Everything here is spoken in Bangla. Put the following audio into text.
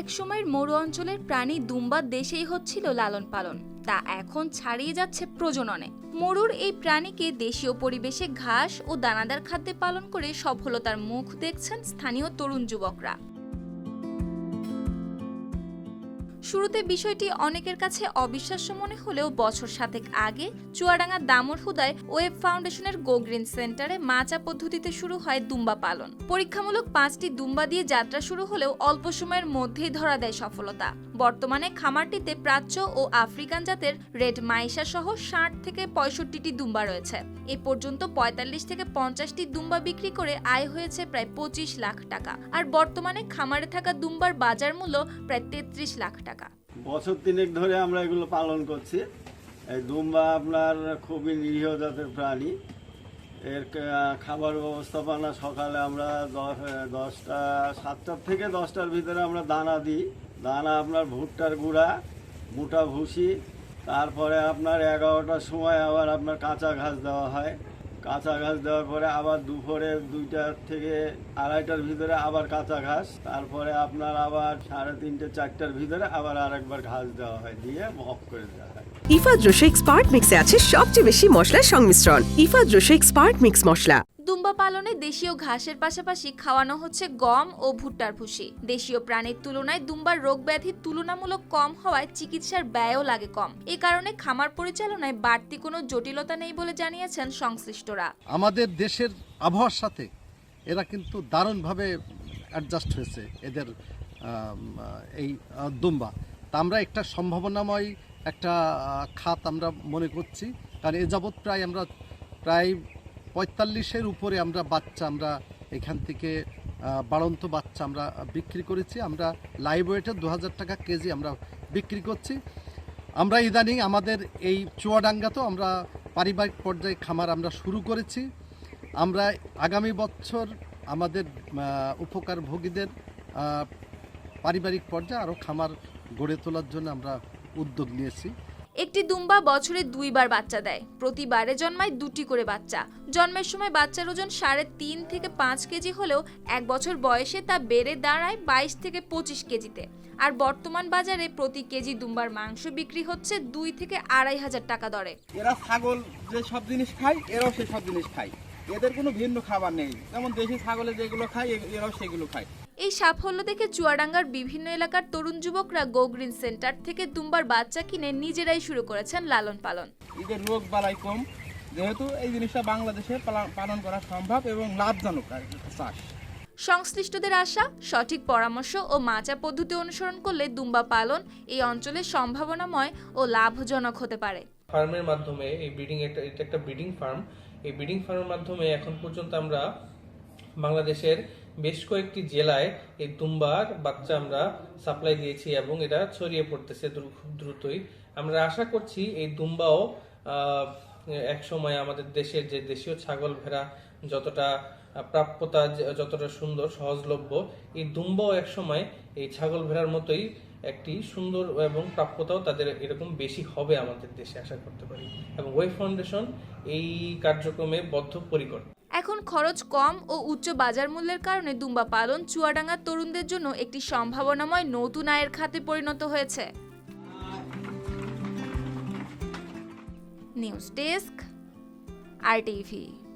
একসময়ের মরু অঞ্চলের প্রাণী দুম্বা দেশেই হচ্ছিল লালন পালন। তা এখন ছাড়িয়ে যাচ্ছে প্রজননে। মরুর এই প্রাণীকে দেশীয় পরিবেশে ঘাস ও দানাদার খাদ্যে পালন করে সফলতার মুখ দেখছেন স্থানীয় তরুণ যুবকরা। শুরুতে বিষয়টি অনেকের কাছে অবিশ্বাস্য মনে হলেও বছর সাতেক আগে চুয়াডাঙ্গা দামর হুদায় ওয়েব ফাউন্ডেশনের গো গ্রিন সেন্টারে মাচা পদ্ধতিতে শুরু হয় দুম্বা পালন। পরীক্ষামূলক পাঁচটি দুম্বা দিয়ে যাত্রা শুরু হলেও অল্প সময়ের মধ্যেই ধরা দেয় সফলতা। বর্তমানে খামারটিতে প্রাচ্য ও আফ্রিকান জাতের রেড মাইশা সহ ষাট থেকে পঁয়ষট্টিটি দুম্বা রয়েছে। এ পর্যন্ত পঁয়তাল্লিশ থেকে পঞ্চাশটি দুম্বা বিক্রি করে আয় হয়েছে প্রায় পঁচিশ লাখ টাকা। আর বর্তমানে খামারে থাকা দুম্বার বাজার মূল্য প্রায় তেত্রিশ লাখ টাকা। বছর তিনেক ধরে আমরা এগুলো পালন করছি। এই দুম্বা আপনার খুবই নিরীহ জাতের প্রাণী। এর খাবার ব্যবস্থাপনা সকালে আমরা দশ- দশটা, সাতটার থেকে দশটার ভিতরে আমরা দানা দিই। দানা আপনার ভুট্টার গুঁড়া, মোটা ভুসি, তারপরে আপনার এগারোটার সময় আবার আপনার কাঁচা ঘাস দেওয়া হয়। কাঁচা ঘাস দেওয়ার পরে আবার দুপুরে দুইটার থেকে আড়াইটার ভিতরে আবার কাঁচা ঘাস, তারপরে আপনার আবার সাড়ে তিনটে, চারটার ভিতরে আবার আরেকবার ঘাস দেওয়া হয়, দিয়ে অফ করে দেওয়া হয়। ইফাদ রোশেক স্পার্ট মিক্সে আছে সবচেয়ে বেশি মশলার সংমিশ্রণ। ইফাদ রোশেক স্পার্ট মিক্স মশলা। দুম্বা পালনে দেশীয় ঘাসের পাশাপাশি খাওয়ানো হচ্ছে গম ও ভুট্টার ভুসি। দেশীয় প্রাণীর তুলনায় দুম্বার রোগ ব্যাধি তুলনামূলক কম হওয়ায় চিকিৎসার ব্যয়ও লাগে কম। এ কারণে খামার পরিচালনায় বাড়তি কোনো জটিলতা নেই বলে জানিয়েছেন সংশ্লিষ্টরা। আমাদের দেশের আবহাওয়ার সাথে এরা কিন্তু দারুণভাবে অ্যাডজাস্ট হয়েছে এদের এই দুম্বা। তা আমরা একটা সম্ভাবনাময় একটা খাত আমরা মনে করছি। কারণ এ যাবৎ প্রায় আমরা, প্রায় পঁয়তাল্লিশের উপরে আমরা বাচ্চা আমরা এখান থেকে বাড়ন্ত বাচ্চা আমরা বিক্রি করেছি। আমরা লাইভ ওয়েটে দু হাজার টাকা কেজি আমরা বিক্রি করছি। আমরা ইদানিং আমাদের এই চুয়াডাঙ্গাতেও আমরা পারিবারিক পর্যায়ে খামার আমরা শুরু করেছি। আমরা আগামী বছর আমাদের উপকারভোগীদের পারিবারিক পর্যায়ে আরও খামার গড়ে তোলার জন্য আমরা উদ্যোগ নিয়েছি। একটি দুম্বা বছরে দুইবার বাচ্চা দেয়। প্রতিবারে জন্মায় দুটি করে বাচ্চা। জন্মের সময় বাচ্চার ওজন সাড়ে তিন থেকে পাঁচ কেজি হলেও এক বছর বয়সে তা বেড়ে দাঁড়ায় বাইশ থেকে পঁচিশ কেজিতে। আর বর্তমান বাজারে প্রতি কেজি দুম্বার মাংস বিক্রি হচ্ছে দুই থেকে আড়াই হাজার টাকা দরে। এরা ছাগল যে সব জিনিস খায়, এরাও সেই সব জিনিস খায়। এদের কোনো ভিন্ন খাবার নেই। যেমন দেশি ছাগলে যেগুলো খায় এরাও সেগুলো খায়। এই সাফল্য দেখে চুয়াডাঙ্গার বিভিন্ন এলাকার তরুণ যুবকরা গো গ্রিন সেন্টার থেকে দুম্বার বাচ্চা কিনে নিজেরাই শুরু করেছেন লালন পালন। এদের রোগ বালাই কম। যেহেতু এই জিনিসটা বাংলাদেশে পালন করা সম্ভব এবং লাভজনক চাষ। সংশ্লিষ্টদের আশা সঠিক পরামর্শ ও মাচা পদ্ধতি অনুসরণ করলে দুম্বা পালন এই অঞ্চলে সম্ভাবনাময় ও লাভজনক হতে পারে। ফার্মের মাধ্যমে এই ব্রিডিং একটা এটা একটা ব্রিডিং ফার্ম এই ব্রিডিং ফার্মের মাধ্যমে এখন পর্যন্ত আমরা বাংলাদেশের বেশ কয়েকটি জেলায় এই দুম্বার বাচ্চা আমরা সাপ্লাই দিয়েছি এবং এটা ছড়িয়ে পড়তেছে খুব দ্রুতই। আমরা আশা করছি এই দুম্বাও এক সময় আমাদের দেশের যে দেশীয় ছাগল ভেড়া যতটা প্রাপ্যতা, যতটা সুন্দর, সহজলভ্য, এই দুম্বাও এক সময় এই ছাগল ভেড়ার মতোই একটি সুন্দর এবং প্রাপ্যতাও তাদের এরকম বেশি হবে আমাদের দেশে, আশা করতে পারি। এবং ওয়েব ফাউন্ডেশন এই কার্যক্রমে বদ্ধ বদ্ধপরিকর। এখন খরচ কম ও উচ্চ বাজার মূল্যের কারণে দুম্বা পালন চুয়াডাঙ্গার তরুণদের জন্য একটি সম্ভাবনাময় নতুন আয়ের খাতে পরিণত হয়েছে। নিউজ ডেস্ক আর টিভি